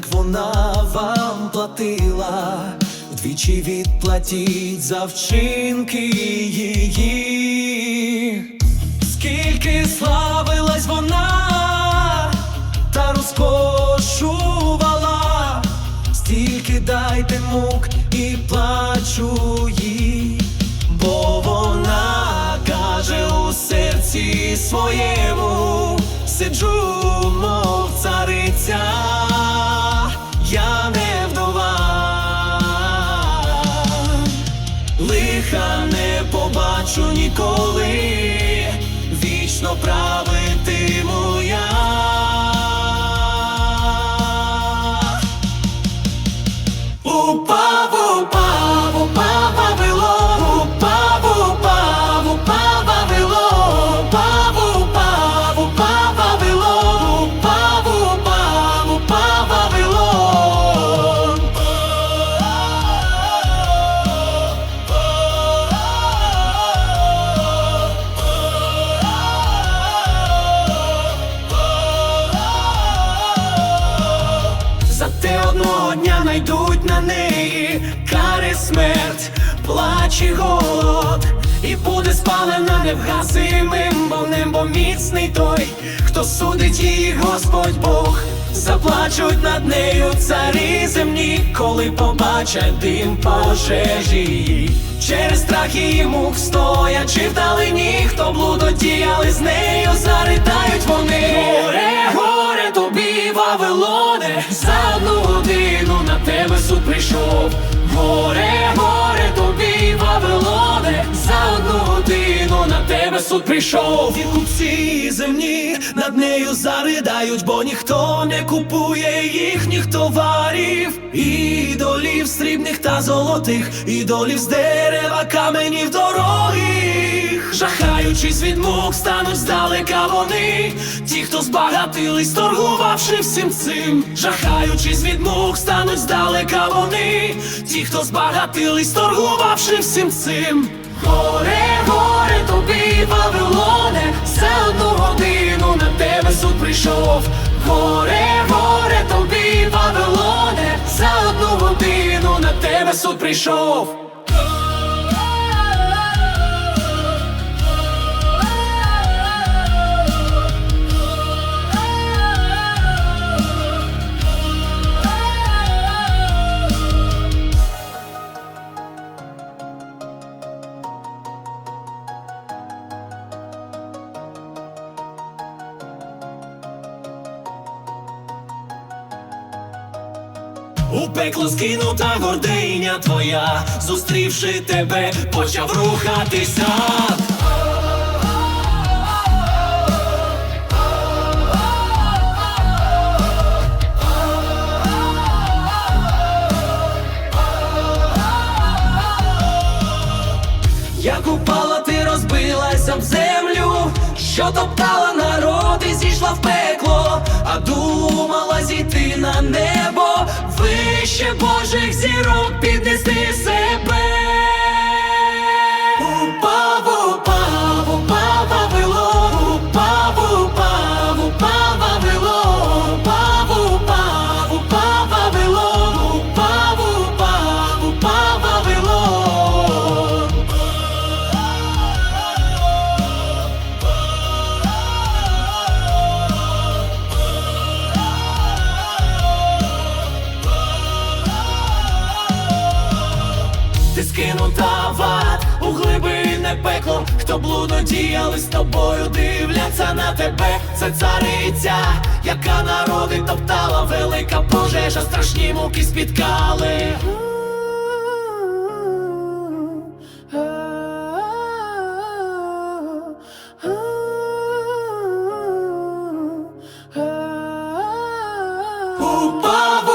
як вона вам платила, вдвічі відплатіть за вчинки її, скільки славилась вона та розкошувала, стільки дайте мук і плачу їй, бо вона каже у серці своєму, побачу ніколи, вічно правитиму неї кари смерть, плач і голод, і буде спалена невгасимим вогнем, бо міцний той, хто судить її, Господь Бог. Заплачуть над нею царі земні, коли побачать дим пожежі. Через страх її мук стоячи вдалині, хто блудодіяли з нею, заридають вони. Горе, горе тобі, Вавилоне, прийшов. Горе, горе суд прийшов. І купці земні над нею заридають, бо ніхто не купує їхніх товарів, ідолів срібних та золотих, ідолів з дерева, каменів дорогих. Жахаючись від мук, стануть здалека вони, ті, хто збагатились, торгувавши всім цим. Жахаючись від мук, стануть здалека вони, ті, хто збагатились, торгувавши всім цим. Горе, горе тобі, Вавилоне, за одну годину на тебе суд прийшов. Горе, горе тобі, Вавилоне, за одну годину на тебе суд прийшов. У пекло скинута гординя твоя, зустрівши тебе, почав рухатися. Як упала, ти розбилася об землю, що топтала народ Божих зірок піднести Ти скинута в ад у глибине пекло, хто блудодіяли з тобою, дивляться на тебе, це цариця, яка народи топтала, велика пожежа, страшні муки спіткали. Упав,